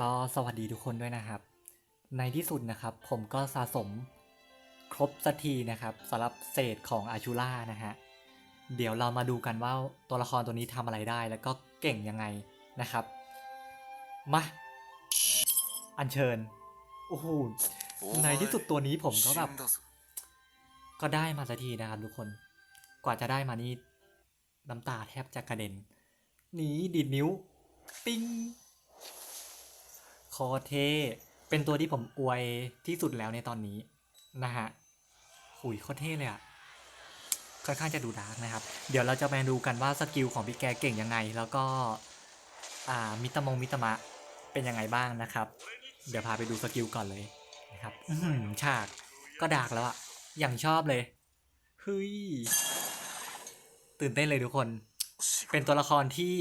ก็สวัสดีทุกคนด้วยนะครับ ในที่สุดนะครับผมก็สะสมครบสักทีนะครับสำหรับเศษของอาชูล่านะฮะเดี๋ยวเรามาดูกันว่าตัวละครตัวนี้ทำอะไรได้แล้วก็เก่งยังไงนะครับ มา อัญเชิญ โอ้โห ในที่สุดตัวนี้ผมก็แบบ ก็ได้มาสักทีนะครับทุกคน กว่าจะได้มานี่น้ำตาแทบจะกระเด็นหนีดีดนิ้ว ปิ้ง คอเท เป็นตัวที่ผมอวยที่สุดแล้วในตอนนี้นะฮะหุยโคตรเท่เลยอะค่อนข้างจะดูดาร์กนะครับ เดี๋ยวเราจะมาดูกันว่าสกิลของพี่แกเก่งยังไง แล้วก็อ่ามิตรมงมิตรมะเป็นยังไงบ้างนะครับ เดี๋ยวพาไปดูสกิลก่อนเลยนะครับอื้อหือฉากก็ดาร์กแล้วอะอย่างชอบเลยเฮ้ยตื่นเต้นเลยทุกคน เป็นตัวละครที่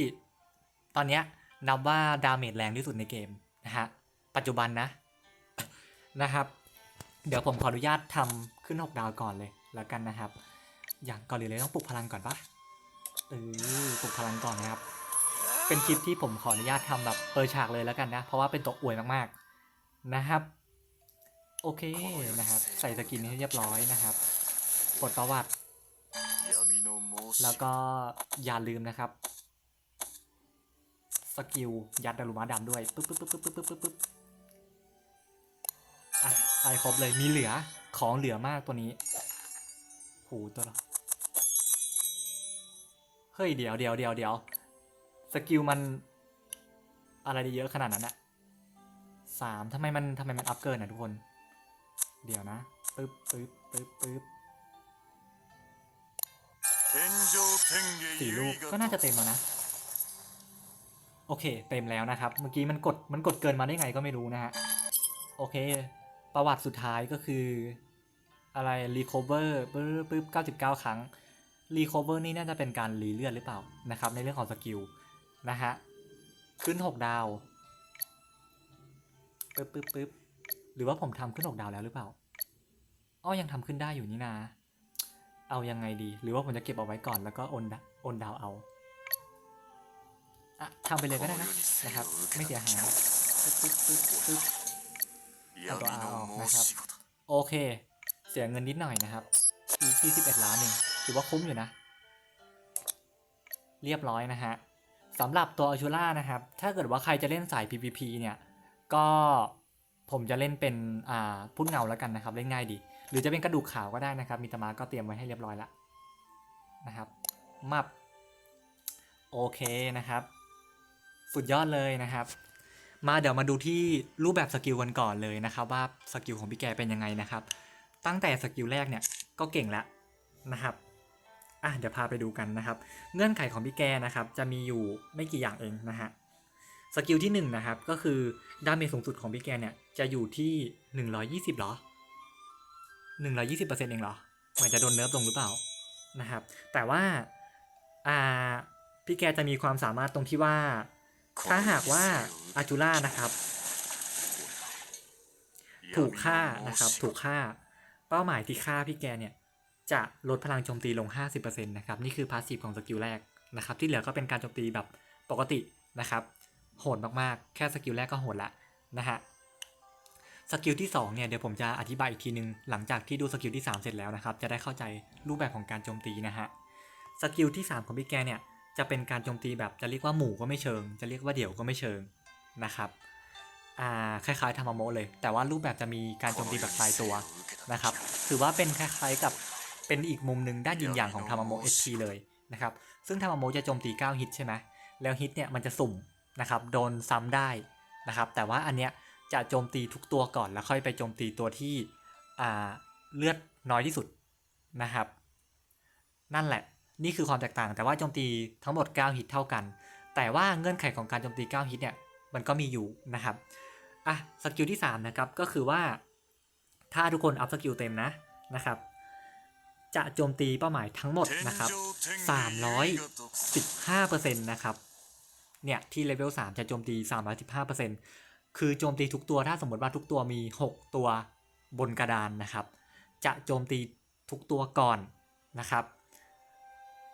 ตอนเนี้ยนับว่าดาเมจแรงที่สุดในเกม นะฮะปัจจุบันนะนะครับ เดี๋ยวผมขออนุญาตทำขึ้น 6 ดาวก่อนเลยแล้วกันนะครับ อย่างก่อนเลยต้องปลุกพลังก่อนปะเออปลุกพลังก่อนนะครับ เป็นคลิปที่ผมขออนุญาตทำแบบเปิดฉากเลยแล้วกันนะ เพราะว่าเป็นตัวอวยมากๆนะครับ โอเคนะครับ ใส่สกินให้เรียบร้อยนะครับกดประวัติ แล้วก็อย่าลืมนะครับ สกิลยัดดารุมาดำด้วยปึ๊บปึ๊บปึ๊บปึ๊บปึ๊บปึ๊บปึ๊บอะไปครบเลยมีเหลือของเหลือมากตัวนี้โหตัวละเฮ้ยเดี๋ยวเดี๋ยวเดี๋ยวเดี๋ยวสกิลมันอะไรได้เยอะขนาดนั้นอะสามทำไมมันทำไมมันอัพเกินอะทุกคน เดี๋ยวนะปึ๊บปึ๊บปึ๊บปึ๊บสี่ลูกก็น่าจะเต็มแล้วนะ อเค เต็มแล้วนะครับ เมื่อกี้มันกดมันกดเกินมาได้ไงก็ไม่รู้นะฮะ โอเค ประวัติสุดท้ายก็คือ อะไร recover ปึ๊บปึ๊บ99ครั้ง recover นี่น่าจะเป็นการรีเลือดหรือเปล่านะครับ ในเรื่องของสกิลนะฮะ ขึ้น6ดาวปึ๊บปึ๊บปึ๊บหรือว่าผมทำขึ้น6ดาวแล้วหรือเปล่าอ้อยังทำขึ้นได้อยู่นี่นาเอายังไงดี หรือว่าผมจะเก็บเอาไว้ก่อนแล้วก็โอนโอนดาวเอา อะทำไปเลยก็ได้นะนะครับ ไม่เสียหายปึ๊บปึ๊บปึ๊บเอาตัว R ออกนะครับ โอเค เสียเงินนิดหน่อยนะครับที่21ล้านเองถือว่าคุ้มอยู่นะ เรียบร้อยนะฮะสำหรับตัวอ u ูล่านะครับ ถ้าเกิดว่าใครจะเล่นสาย PVP เนี่ย ก็ผมจะเล่นเป็นอ่าพุ่นเงาแล้วกันนะครับ เล่นง่ายดี หรือจะเป็นกระดูกขาวก็ได้นะครับ มีตมาก็เตรียมไว้ให้เรียบร้อยแล้วนะครับ มับ โอเคนะครับ สุดยอดเลยนะครับ มาเดี๋ยวมาดูที่รูปแบบสกิลกันก่อนเลยนะครับ ว่าสกิลของพี่แกเป็นยังไงนะครับ ตั้งแต่สกิลแรกเนี่ยก็เก่งแล้วนะครับอะเดี๋ยวพาไปดูกันนะครับ เงื่อนไขของพี่แกนะครับ จะมีอยู่ไม่กี่อย่างเองนะฮะสกิลที่1นงนะครับก็คือดาเมจสูงสุดของพี่แกเนี่ยจะอยู่ที่ 120หรอ 120%เองเหรอเหมือนจะโดนเนิร์ฟลงหรือเปล่านะครับ แต่ว่าอ่าพี่แกจะมีความสามารถตรงที่ว่า ถ้าหากว่าอาจูล่านะครับ ถูกฆ่านะครับ ถูกฆ่า เป้าหมายที่ฆ่าพี่แกเนี่ย จะลดพลังโจมตีลง 50%นะครับ นี่คือพาสซีฟของสกิลแรกนะครับ ที่เหลือก็เป็นการโจมตีแบบปกตินะครับ โหดมากๆ แค่สกิลแรกก็โหดละนะฮะสกิลที่2เนี่ยเดี๋ยวผมจะอธิบายอีกทีนึง หลังจากที่ดูสกิลที่ 3 เสร็จแล้วนะครับ จะได้เข้าใจรูปแบบของการโจมตีนะฮะสกิลที่ 3 ของพี่แกเนี่ย จะเป็นการโจมตีแบบจะเรียกว่าหมู่ก็ไม่เชิง จะเรียกว่าเดี่ยวก็ไม่เชิงนะครับอ่าคล้ายๆธรรมโมเลย แต่ว่ารูปแบบจะมีการโจมตีแบบตายตัวนะครับ ถือว่าเป็นคล้ายๆกับเป็นอีกมุมหนึ่งด้านยิงอย่างของธรรมโมเอพีเลยนะครับ ซึ่งธรรมโมจะโจมตี 9 ฮิตใช่ไหมแล้วฮิตเนี่ยมันจะสุ่มนะครับ โดนซ้ำได้นะครับ แต่ว่าอันเนี้ยจะโจมตีทุกตัวก่อนแล้วค่อยไปโจมตีตัวที่อ่าเลือดน้อยที่สุดนะครับ นั่นแหละ นี่คือความแตกต่าง แต่ว่าโจมตีทั้งหมด 9 ฮิตเท่ากัน แต่ว่าเงื่อนไขของการโจมตี 9 ฮิตเนี่ยมันก็มีอยู่นะครับอะสกิลที่ 3 นะครับ ก็คือว่า ถ้าทุกคนอัพสกิลเต็มนะนะครับ จะโจมตีเป้าหมายทั้งหมดนะครับ 315%นะครับเนี่ยที่เลเวล3จะโจมตี 315%คือโจมตีทุกตัวถ้าสมมติว่าทุกตัวมี 6 ตัวบนกระดานนะครับ จะโจมตีทุกตัวก่อนนะครับ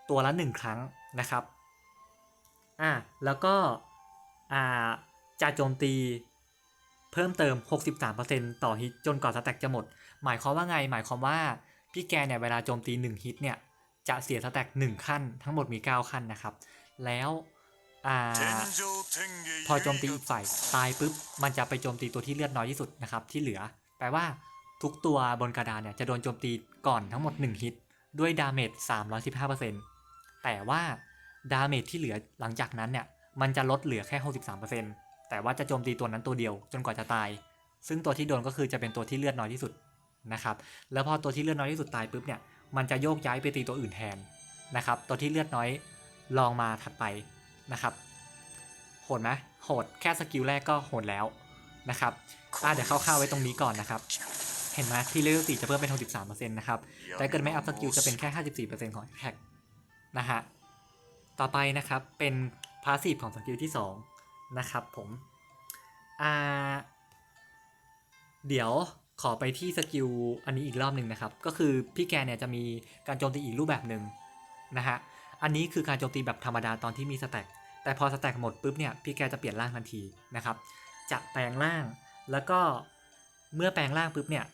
ตัวละหนึ่งครั้งนะครับอะแล้วก็อ่าจะโจมตีเพิ่มเติม 63%ต่อฮิตจนกว่าสแต็กจะหมด หมายความว่าไง หมายความว่าพี่แกเนี่ยเวลาโจมตี 1 ฮิตเนี่ยจะเสียสแต็ก1ขั้น ทั้งหมดมี 9 ขั้นนะครับ แล้วอ่าพอโจมตีอีกฝ่ายตายปุ๊บ มันจะไปโจมตีตัวที่เลือดน้อยที่สุดนะครับที่เหลือ แปลว่าทุกตัวบนกระดานเนี่ยจะโดนโจมตีก่อนทั้งหมด 1 ฮิต ด้วยดาเมจ315% แต่ว่าดาเมจที่เหลือหลังจากนั้นเนี่ยมันจะลดเหลือแค่ 63%แต่ว่าจะโจมตีตัวนั้นตัวเดียวจนกว่าจะตาย ซึ่งตัวที่โดนก็คือจะเป็นตัวที่เลือดน้อยที่สุดนะครับ แล้วพอตัวที่เลือดน้อยที่สุดตายปุ๊บเนี่ย มันจะโยกย้ายไปตีตัวอื่นแทนนะครับ ตัวที่เลือดน้อยลองมาถัดไปนะครับ โหดไหมโหดแค่สกิลแรกก็โหดแล้วนะครับอะเดี๋ยวเข้าๆไว้ตรงนี้ก่อนนะครับ เห็นไหมที่เลเวล4จะเพิ่มเป็น 63%นะครับ แต่เกิดไม่อัพสกิลจะเป็นแค่ 54%ของแท็ก นะฮะ ต่อไปนะครับเป็นพาสซีฟของสกิลที่2นะครับผมอ่าเดี๋ยวขอไปที่สกิลอันนี้อีกรอบหนึ่งนะครับ ก็คือพี่แกเนี่ยจะมีการโจมตีอีกรูปแบบหนึ่งนะฮะ อันนี้คือการโจมตีแบบธรรมดาตอนที่มีสแต็กแต่พอสแต็กหมดปุ๊บเนี่ยพี่แกจะเปลี่ยนร่างทันทีนะครับ จะแปลงร่างแล้วก็เมื่อแปลงร่างปุ๊บเนี่ย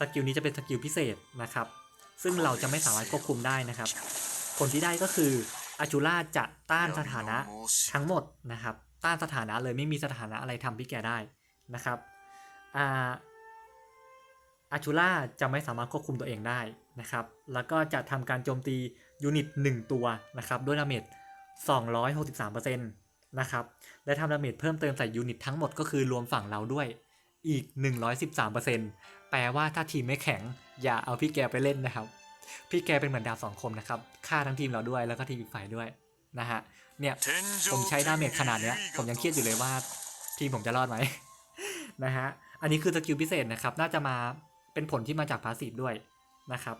สกิลนี้จะเป็นสกิลพิเศษนะครับ ซึ่งเราจะไม่สามารถควบคุมได้นะครับ ผลที่ได้ก็คืออาจูล่าจะต้านสถานะทั้งหมดนะครับ ต้านสถานะเลยไม่มีสถานะอะไรทำพี่แกได้นะครับอาอาจูล่าจะไม่สามารถควบคุมตัวเองได้นะครับ แล้วก็จะทำการโจมตียูนิต 1 ตัวนะครับด้วยดาเมจ263%นะครับ และทำดาเมจเพิ่มเติมใส่ยูนิตทั้งหมดก็คือรวมฝั่งเราด้วยอีก 113%แปลว่าถ้าทีมไม่แข็งอย่าเอาพี่แกไปเล่นนะครับ พี่แกเป็นเหมือนดาบสองคมนะครับฆ่าทั้งทีมเราด้วยแล้วก็ทีมอีกฝ่ายด้วยนะฮะเนี่ยผมใช้ดาเมจขนาดเนี้ยผมยังเครียดอยู่เลยว่าทีมผมจะรอดไหมนะฮะอันนี้คือสกิลพิเศษนะครับน่าจะมาเป็นผลที่มาจากพาสีฟด้วยนะครับ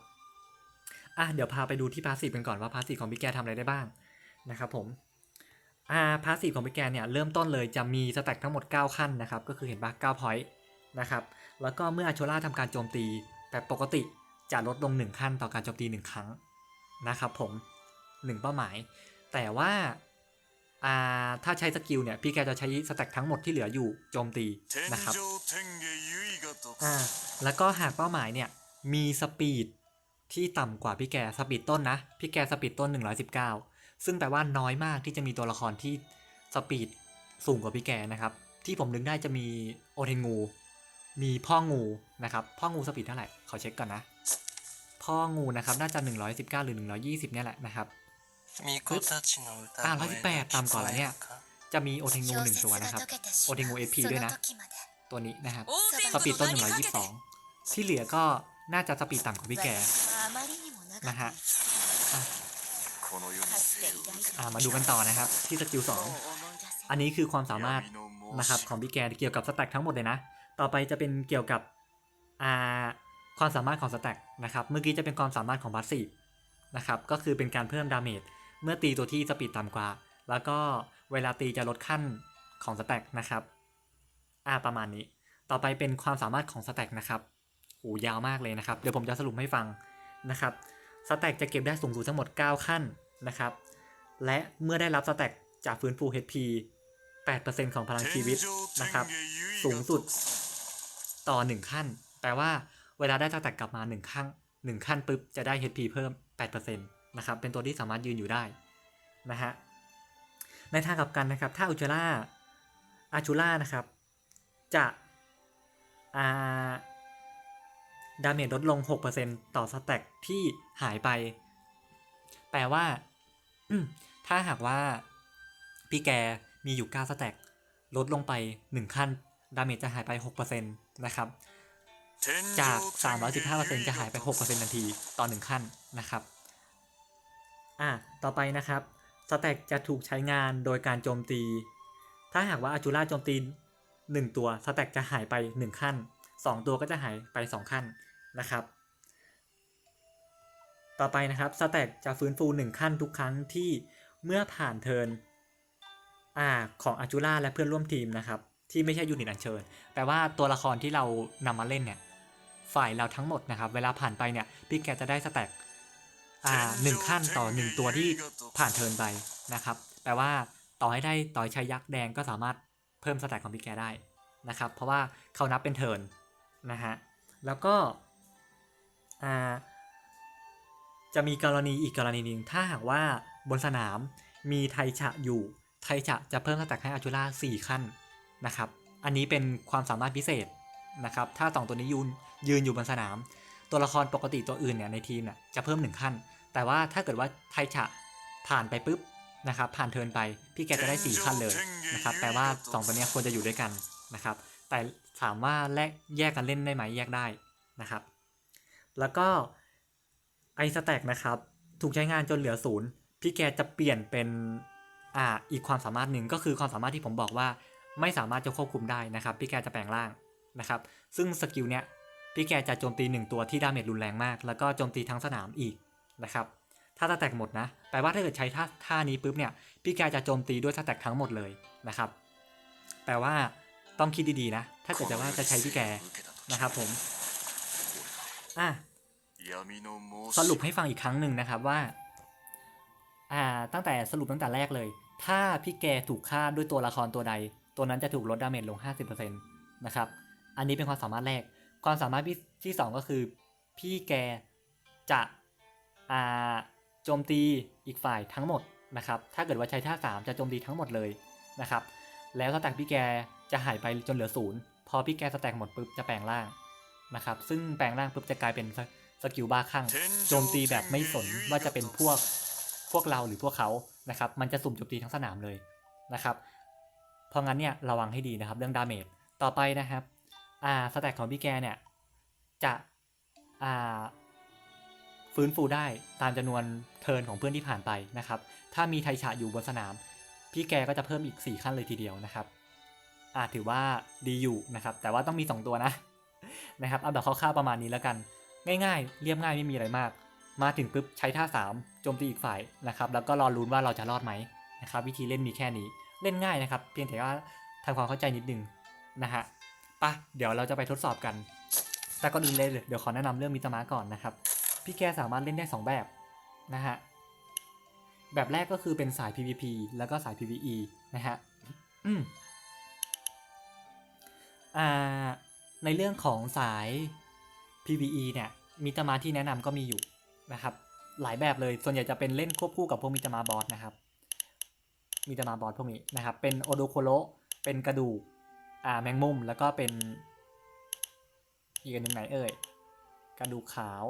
อะเดี๋ยวพาไปดูที่พาสีฟกันก่อนว่าพาสีฟของพี่แกทำอะไรได้บ้างนะครับผมอ่าพาสีฟของพี่แกเนี่ยเริ่มต้นเลยจะมีสแต็กทั้งหมด 9 ขั้นนะครับก็คือเห็นปะ9 point นะครับแล้วก็เมื่ออาโชล่าทำการโจมตีแบบปกติ จะลดลง 1 ขั้นต่อการโจมตี 1 ครั้งนะครับผม 1 เป้าหมาย แต่ว่าถ้าใช้สกิลเนี่ย พี่แกจะใช้สแต็กทั้งหมดที่เหลืออยู่โจมตีนะครับแล้วก็หากเป้าหมายเนี่ย มีสปีดที่ต่ำกว่าพี่แกสปีดต้นนะ พี่แกสปีดต้น 119 ซึ่งแปลว่าน้อยมากที่จะมีตัวละครที่สปีดสูงกว่าพี่แกนะครับ ที่ผมนึกได้จะมีโอเทงู มีพ่องูนะครับ พ่องูสปีดเท่าไหร่ขอเช็คก่อนนะ พ่องูนะครับน่าจะ 119 หรือ 120 เนี่ยแหละนะครับอ่าร้อยสิบแปดต่ำกว่าแล้วเนี่ย จะมีโอเทงูงูหหนึ่นึ่งงตัตัววนะนะคครัรับบโอเทงู AP ปีด้ด้ววยยนะนะ ตัวนี้นะครับสสปีปีดดต้ต้นน122 ที่เหลือก็น่าจะสปีดต่ำกว่าพี่แกนะนะฮะฮะอะอ่าอ่ามามาดูดูกักันนต่ต่ออนะนะคครัรับบที่สกิล2อัอันนนี้นี้คือความสามารถนะนะคครัรับบขขอองงพี่พี่แกเกี่ยวกับสแต็กทั้งหมดเลยนะ ต่อไปจะเป็นเกี่ยวกับความสามารถของสแต็กนะครับ เมื่อกี้จะเป็นความสามารถของบัสซีนะครับ ก็คือเป็นการเพิ่มดาเมจเมื่อตีตัวที่สปีดต่ำกว่า แล้วก็เวลาตีจะลดขั้นของสแต็กนะครับ อ่าประมาณนี้ ต่อไปเป็นความสามารถของสแต็กนะครับโหยาวมากเลยนะครับ เดี๋ยวผมจะสรุปให้ฟังนะครับ สแต็กจะเก็บได้สูงสุดทั้งหมด 9 ขั้นนะครับ และเมื่อได้รับสแต็กจะฟื้นฟู HP 8%ของพลังชีวิตนะครับ สูงสุด ต่อ 1 ขั้น แปลว่าเวลาได้สแต็กกลับมา 1 ขั้น1ขั้นปุ๊บจะได้ HP เพิ่ม 8%นะครับ เป็นตัวที่สามารถยืนอยู่ได้นะฮะ ในทางกลับกันนะครับ ถ้าอุจจาร่าอาจูล่านะครับ จะอาดาเมจลดลง 6%ต่อสแต็กที่หายไป แปลว่า ถ้าหากว่าพี่แกมีอยู่ 9 สแต็กลดลงไป 1 ขั้น ดาเมจจะหายไป 6% นะครับ จาจากก315%จะหายไป 6%ทันทีต่อ1ขั้นนะครับ อะ ต่อไปนะครับ สแต็กจะถูกใช้งานโดยการโจมตี ถ้าหากว่าอาจูล่าโจมตี 1 ตัว สแต็กจะหายไป 1 ขั้น 2 ตัวก็จะหายไป 2 ขั้นนะครับ ต่อไปนะครับ สแต็กจะฟื้นฟู 1 ขั้นทุกครั้งที่เมื่อผ่านเทิร์นอ่าของอาจูล่าและเพื่อนร่วมทีมนะครับ ที่ไม่ใช่ยูนิตอัญเชิญแปลว่าตัวละครที่เรานำมาเล่นเนี่ยฝ่ายเราทั้งหมดนะครับเวลาผ่านไปเนี่ยพี่แกจะได้สแต็กอ่าหนึ่งขั้นต่อหนึ่งตัวที่ผ่านเทินไปนะครับแปลว่าต่อให้ได้ต่อใช้ยักษ์แดงก็สามารถเพิ่มสแต็กของพี่แกได้นะครับเพราะว่าเขานับเป็นเทินนะฮะแล้วก็อ่าจะมีกรณีอีกกรณีหนึ่งถ้าหากว่าบนสนามมีไทฉะอยู่ไทฉะจะเพิ่มสแต็กให้อาจูล่า4ขั้น นะครับ อันนี้เป็นความสามารถพิเศษนะครับ ถ้าสองตัวนี้ยืนยืนอยู่บนสนาม ตัวละครปกติตัวอื่นเนี่ยในทีมเนี่ยจะเพิ่มหนึ่งขั้น แต่ว่าถ้าเกิดว่าไทฉะผ่านไปปุ๊บนะครับผ่านเทิร์นไปพี่แกจะได้ 4 ขั้นเลยนะครับแปลว่า 2 ตัวเนี้ยควรจะอยู่ด้วยกันนะครับ แต่ถามว่าแลกแยกกันเล่นได้ไหมแยกได้นะครับ แล้วก็ไอสแต็กนะครับถูกใช้งานจนเหลือศูนย์พี่แกจะเปลี่ยนเป็นอ่าอีกความสามารถหนึ่งก็คือความสามารถที่ผมบอกว่า ไม่สามารถจะควบคุมได้นะครับ พี่แกจะแปลงร่างนะครับ ซึ่งสกิลเนี้ยพี่แกจะโจมตีหนึ่งตัวที่ดาเมจรุนแรงมาก แล้วก็โจมตีทั้งสนามอีกนะครับ ถ้าสแต็กหมดนะ แปลว่าถ้าเกิดใช้ท่าท่านี้ปุ๊บเนี่ย พี่แกจะโจมตีด้วยสแต็กทั้งหมดเลยนะครับ แปลว่าต้องคิดดีๆนะ ถ้าเกิดจะว่าจะใช้พี่แกนะครับผม อะสรุปให้ฟังอีกครั้งหนึ่งนะครับว่า อ่า ตั้งแต่สรุปตั้งแต่แรกเลย ถ้าพี่แกถูกฆ่าด้วยตัวละครตัวใด ตัวนั้นจะถูกลดดาเมจลง 50%นะครับ อันนี้เป็นความสามารถแรก ความสามารถที่สองก็คือพี่แกจะอ่าโจมตีอีกฝ่ายทั้งหมดนะครับ ถ้าเกิดว่าใช้ท่าสามจะโจมตีทั้งหมดเลยนะครับ แล้วสแต็กพี่แกจะหายไปจนเหลือศูนย์พอพี่แกสแต็กหมดปุ๊บจะแปลงร่างนะครับ ซึ่งแปลงร่างปุ๊บจะกลายเป็นสสกิลบ้าคลั่งโจมตีแบบไม่สนว่าจะเป็นพวกพวกเราหรือพวกเขานะครับ มันจะสุ่มโจมตีทั้งสนามเลยนะครับ เพราะงั้นเนี่ยระวังให้ดีนะครับเรื่องดาเมจต่อไปนะครับอ่าสแต็กของพี่แกเนี่ยจะอ่าฟื้นฟูได้ตามจำนวนเทิร์นของเพื่อนที่ผ่านไปนะครับ ถ้ามีไทฉะอยู่บนสนาม พี่แกก็จะเพิ่มอีก 4 ขั้นเลยทีเดียวนะครับอ่าถือว่าดีอยู่นะครับ แต่ว่าต้องมี 2 ตัวนะนะครับเอาแบบคร่าวๆประมาณนี้แล้วกัน ง่ายๆ เรียบง่ายไม่มีอะไรมาก มาถึงปุ๊บใช้ท่า 3 โจมตีอีกฝ่ายนะครับ แล้วก็รอลุ้นว่าเราจะรอดไหมนะครับ วิธีเล่นมีแค่นี้ เล่นง่ายนะครับ เพียงแต่ว่าทำความเข้าใจนิดนึงนะฮะปะเดี๋ยวเราจะไปทดสอบกัน แต่ก่อนอื่นเลยเดี๋ยวขอแนะนำเรื่องมิตรมาก่อนนะครับ พี่แกสามารถเล่นได้ 2 แบบนะฮะ แบบแรกก็คือเป็นสาย PVP แล้วก็สาย PVE นะฮะ อืม อ่า ในเรื่องของสาย PVE เนี่ยมิตรมาที่แนะนำก็มีอยู่นะครับ หลายแบบเลย ส่วนใหญ่จะเป็นเล่นควบคู่กับพวกมิตรมาบอสนะครับ มิตรมาบอสพวกนี้นะครับ เป็นโอโดโคโรเป็นกระดูกอ่าแมงมุม แล้วก็เป็นอีกอันหนึ่งไหนเอ่ย กระดูกขาว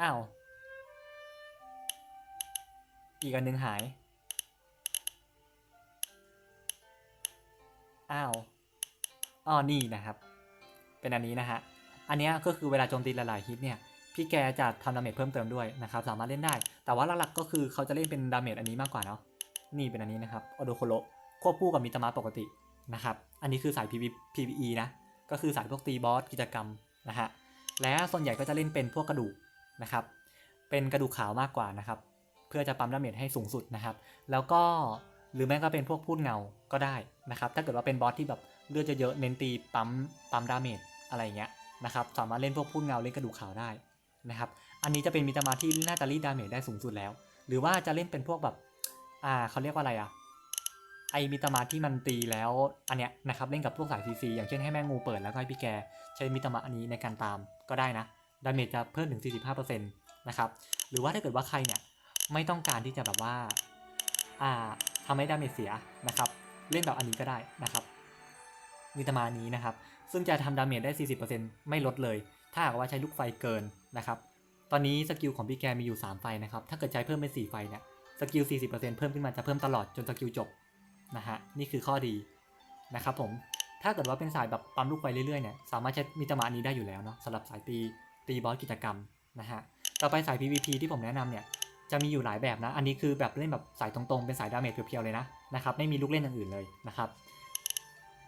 อ้าว อีกอันหนึ่งหาย อ้าวอ๋อนี่นะครับ เป็นอันนี้นะฮะ อันเนี้ยก็คือเวลาโจมตีหลายๆฮิตเนี่ยพี่แกจะทำดาเมจเพิ่มเติมด้วยนะครับ สามารถเล่นได้ แต่ว่าหลักๆก็คือเขาจะเล่นเป็นดาเมจอันนี้มากกว่าเนาะ นี่เป็นอันนี้นะครับอโดโคโรควบคู่กับมิตามาปกตินะครับ อันนี้คือสาย PV PVE นะ ก็คือสายพวกตีบอสกิจกรรมนะฮะ และส่วนใหญ่ก็จะเล่นเป็นพวกกระดูกนะครับ เป็นกระดูกขาวมากกว่านะครับ เพื่อจะปั๊มดาเมจให้สูงสุดนะครับ แล้วก็หรือแม้ก็เป็นพวกพูดเงาก็ได้นะครับ ถ้าเกิดว่าเป็นบอสที่แบบเลือดเยอะๆเน้นตีปั๊มปั๊มดาเมจอะไรเงี้ยนะครับ สามารถเล่นพวกพูดเงาเล่นกระดูกขาวได้นะครับ อันนี้จะเป็นมิตามาที่น่าจะรีดดาเมจได้สูงสุดแล้ว หรือว่าจะเล่นเป็นพวกแบบ อ่าเขาเรียกว่าอะไรอะไอมิตามาที่มันตีแล้วอันเนี้ยนะครับเล่นกับพวกสายซีซีอย่างเช่นให้แม่งูเปิดแล้วก็ให้พี่แกใช้มิตามาอันนี้ในการตามก็ได้นะดาเมจจะเพิ่มถึง 45%นะครับหรือว่าถ้าเกิดว่าใครเนี่ยไม่ต้องการที่จะแบบว่าอ่าทำให้ดาเมจเสียนะครับเล่นแบบอันนี้ก็ได้นะครับมิตามานี้นะครับ ซึ่งจะทำดาเมจได้ 40%ไม่ลดเลย ถ้าหากว่าใช้ลูกไฟเกินนะครับ ตอนนี้สกิลของพี่แกมีอยู่ 3 ไฟนะครับ ถ้าเกิดใช้เพิ่มเป็น 4 ไฟเนี่ย สกิล 40%เพิ่มขึ้นมาจะเพิ่มตลอดจนสกิลจบนะฮะนี่คือข้อดีนะครับผมถ้าเกิดว่าเป็นสายแบบปั๊มลูกไฟเรื่อยๆเนี่ยสามารถใช้มิตามาอันนี้ได้อยู่แล้วเนาะสำหรับสายตีตีบอสกิจกรรมนะฮะต่อไปสาย PVP ที่ผมแนะนำเนี่ยจะมีอยู่หลายแบบนะ อันนี้คือแบบเล่นแบบสายตรงๆ เป็นสายดาเมจเพียวๆเลยนะนะครับ ไม่มีลูกเล่นอย่างอื่นเลยนะครับ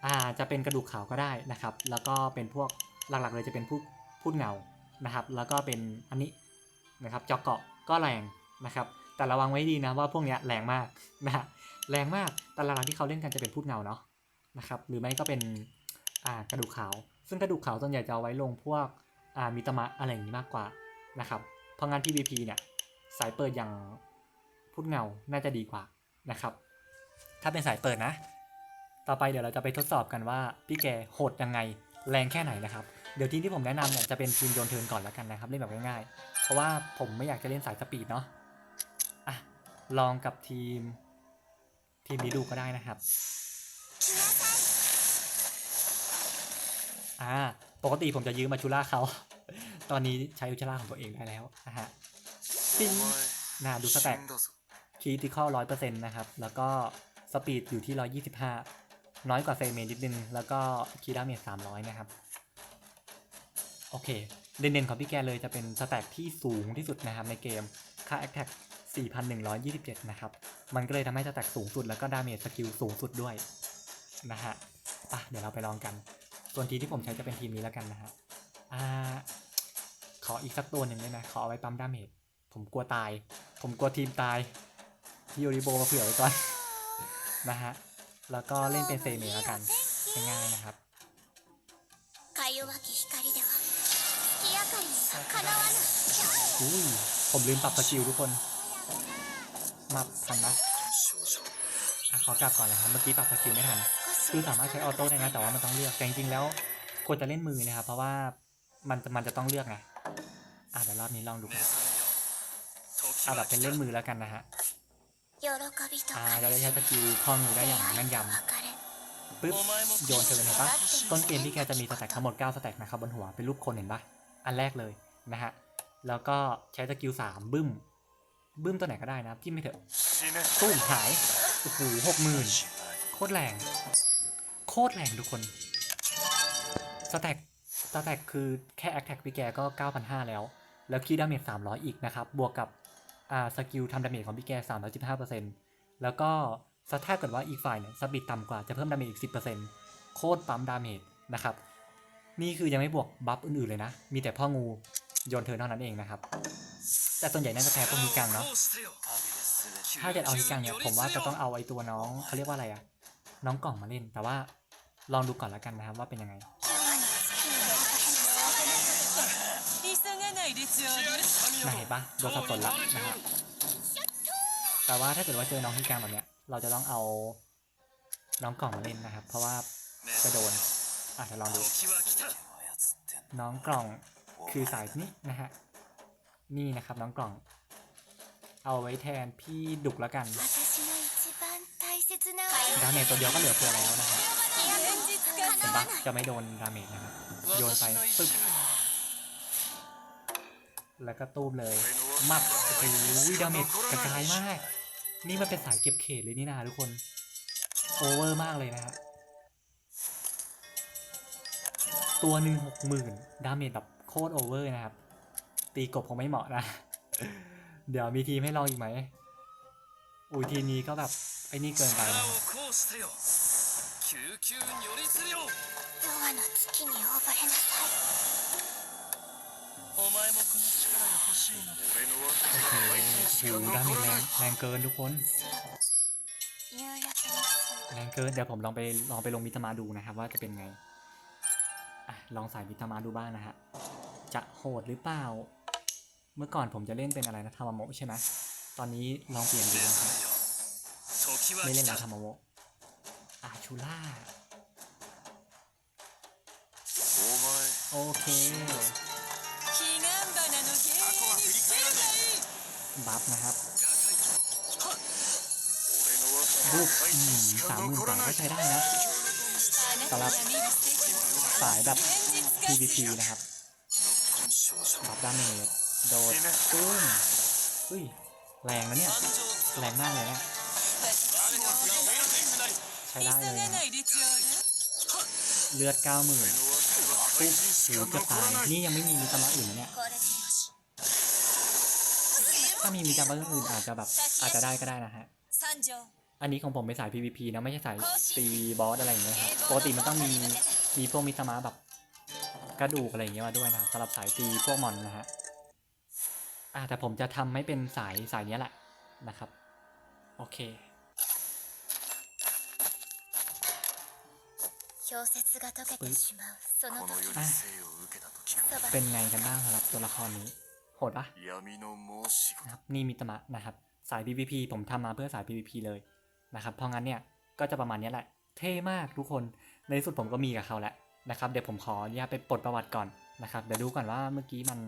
อ่า จะเป็นกระดูกขาวก็ได้นะครับ แล้วก็เป็นพวกหลักๆเลยจะเป็นพูดพูดเงา นะครับ แล้วก็เป็นอันนี้นะครับเจาะเกาะก็แรงนะครับ แต่ระวังไว้ดีนะว่าพวกเนี้ยแรงมากนะฮะแรงมากแต่หลักที่เขาเล่นกันจะเป็นพูดเงาเนาะนะครับหรือไม่ก็เป็นอ่ากระดูกขาว ซึ่งกระดูกขาวส่วนใหญ่จะเอาไว้ลงพวกอ่ามิตมะอะไรอย่างนี้มากกว่านะครับเพราะงั้น PVP เนี่ยสายเปิดอย่างพูดเงาน่าจะดีกว่านะครับ ถ้าเป็นสายเปิดนะ ต่อไปเดี๋ยวเราจะไปทดสอบกันว่าพี่แกโหดยังไงแรงแค่ไหนนะครับ เดี๋ยวทีมที่ผมแนะนำเนี่ยจะเป็นทีมโยนเทินก่อนแล้วกันนะครับเล่นแบบง่ายๆ เพราะว่าผมไม่อยากจะเล่นสายสปีดเนาะ ลองกับทีม ทีมนี้ดูก็ได้นะครับ อ่า ปกติผมจะยืมมาชูล่าเขา ตอนนี้ใช้อุชล่าของตัวเองได้แล้วนะฮะปิ้งน่าดูสแต็กคีติคอลร้อยเปอร์เซ็นต์นะครับ แล้วก็สปีดอยู่ที่ร้อยยี่สิบห้าน้อยกว่าเซเมนิดนึง แล้วก็คีดาเมจสามร้อยนะครับ โอเค เด่นๆของพี่แกเลยจะเป็นสแต็กที่สูงที่สุดนะครับในเกม ค่าแอคแท็ก 4,127 นะครับ มันก็เลยทำให้จะแตกสูงสุดแล้วก็ดาเมจสกิลสูงสุดด้วยนะฮะอะเดี๋ยวเราไปลองกัน ส่วนทีที่ผมใช้จะเป็นทีมนี้แล้วกันนะฮะอ่าขออีกสักตัวหนึ่งได้ไหมขอเอาไว้ปั๊มดาเมจผมกลัวตาย ผมกลัวทีมตายพี่โอริโบมาเผื่อไว้ก่อนนะฮะ แล้วก็เล่นเป็นเซเมแล้วกันง่ายๆนะครับอุ้ยผมลืมปรับสกิลทุกคน มาทำนะอะขอกลับก่อนเลยครับ เมื่อกี้ปรับสกิลไม่ทัน คือสามารถใช้ออโต้ได้นะ แต่ว่ามันต้องเลือก แต่จริงๆแล้วควรจะเล่นมือนะครับ เพราะว่ามันมันจะต้องเลือกไง อะเดี๋ยวรอบนี้ลองดูครับเอาแบบเป็นเล่นมือแล้วกันนะฮะ อ่าเราได้ใช้สกิลคล่องมือได้อย่างแม่นยำปึ๊บโยนเธอเลยเห็นปะต้นเกมที่แกจะมีสแต็กทั้งหมด9สแต็กนะครับบนหัวเป็นรูปคนเห็นปะอันแรกเลยนะฮะ แล้วก็ใช้สกิล3บึ้ม บึ้มตัวไหนก็ได้นะที่ไม่เถอะตุ้มหายโอ้โหหกหมื่นโคตรแรง โคตรแรงทุกคนสแต็กสแต็กคือแค่แอคแท็กพี่แกก็ 9,500 แล้ว แล้วคีย์ดาเมจ300 อีกนะครับ บวกกับอ่าสกิลทำดาเมจของพี่แก 315%แล้วก็ถ้าเกิดว่าอีกฝ่ายเนี่ยสปีดต่ำกว่าจะเพิ่มดาเมจอีก 10%โคตรปั๊มดาเมจนะครับ นี่คือยังไม่บวกบัฟอื่นๆเลยนะ มีแต่พ่องู โยนเธอเท่านั้นเองนะครับ แต่ส่วนใหญ่น่าจะแพ้พวกฮิกังเนาะถ้าจะเอาฮิกังเนี่ยผมว่าจะต้องเอาไอ้ตัวน้องเขาเรียกว่าอะไรอะน้องกล่องมาเล่น แต่ว่าลองดูก่อนแล้วกันนะครับว่าเป็นยังไงไหนปะโดนสับสนละนะครับแต่ว่าถ้าเกิดว่าเจอน้องฮิกังแบบเนี้ยเราจะต้องเอาน้องกล่องมาเล่นนะครับ เพราะว่าจะโดนอาจจะลองดู น้องกล่อง คือสายนี้นะฮะ นี่นะครับน้องกล่อง เอาไว้แทนพี่ดุกแล้วกันดาเมจตัวเดียวก็เหลือเฟือแล้วนะฮะบเห็นปะจะไม่โดนดาเมจนะครับ โยนไปปึ๊บแล้วก็ตู้มเลย มับโอ้โหดาเมจกระจายมาก นี่มันเป็นสายเก็บเขตเลยนี่นะทุกคน โอเวอร์มากเลยนะฮะ ตัวหนึ่งหกหมื่นดาเมจแบบ โคตรโอเวอร์นะครับ ตีกบคงไม่เหมาะนะ เดี๋ยวมีทีมให้ลองอีกไหมอูทีนี้ก็แบบไอ้นี่เกินไปโอเคหิวด้านนี้แรงแรงเกินทุกคน แรงเกิน เดี๋ยวผมลองไปลองไปลงมิตามาดูนะครับว่าจะเป็นไงอลองใส่มิตามาดูบ้างนะฮะ จะโหดหรือเปล่า เมื่อก่อนผมจะเล่นเป็นอะไรนะทรรมโมใช่ไหมตอนนี้ลองเปลี่ยนดูนะครับไม่เล่นแล้วทรรมโมอาชูล่าโอเคบัฟนะครับลูกสามหมื่นกว่าก็ใช้ได้นะสำหรับสายแบบ PVP นะครับ ดาเมจโดดตุ้มอุ้ยแรงนะเนี่ย แรงมากเลยนะใช้ได้เลยนะเลือดเก้าหมื่นปุ๊บสิวเกือบตาย นี่ยังไม่มีมีจำมาอื่นเนี่ย ถ้ามีมีจำมาอื่นอาจจะแบบอาจจะได้ก็ได้นะฮะ อันนี้ของผมไป็สาย PVP นะไม่ใช่สายตีบอสอะไรอย่างเงี้ยครับ ปกติมันต้องมีมีพวกมีสมาแบบ กระดูกอะไรอย่างเงี้ยมาด้วยนะสำหรับสายตีพวกมอนนะฮะอ่าแต่ผมจะทำไม่เป็นสายสายเนี้ยแหละนะครับ โอเคเป็นไงกันบ้างสำหรับตัวละครนี้ โหดปะนะครับนี่มิตมะนะครับ สาย PVP ผมทำมาเพื่อสาย PVP เลยนะครับ เพราะงั้นเนี่ย ก็จะประมาณนี้แหละ เท่มากทุกคน ในสุดผมก็มีกับเขาแหละ นะครับเดี๋ยวผมขออนุญาตไปปลดประวัติก่อนนะครับเดี๋ยวดูก่อนว่าเมื่อกี้มัน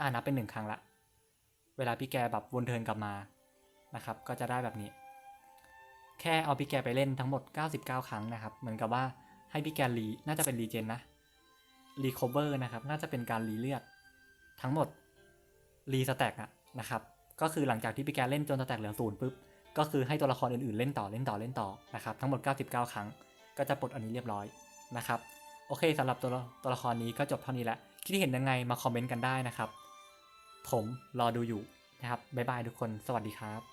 อ่านับเป็นหนึ่งครั้งละ เวลาพี่แกแบบวนเทินกลับมานะครับ ก็จะได้แบบนี้ แค่เอาพี่แกไปเล่นทั้งหมด 99 ครั้งนะครับ เหมือนกับว่าให้พี่แกรีน่าจะเป็นรีเจนนะรีคอเวอร์นะครับ น่าจะเป็นการรีเลือดทั้งหมดรีสแต็กอะนะครับก็คือหลังจากที่พี่แกเล่นจนสแต็กเหลือศูนย์ปุ๊บก็คือให้ตัวละครอื่นๆเล่นต่อเล่นต่อเล่นต่อนะครับทั้งหมด 99 ครั้ง ก็จะปลดอันนี้เรียบร้อยนะครับ โอเคสำหรับตัวตัวละครนี้ก็จบเท่านี้แล้วคิดเห็นยังไงมาคอมเมนต์กันได้นะครับ ผมรอดูอยู่นะครับบ๊ายบายทุกคนสวัสดีครับ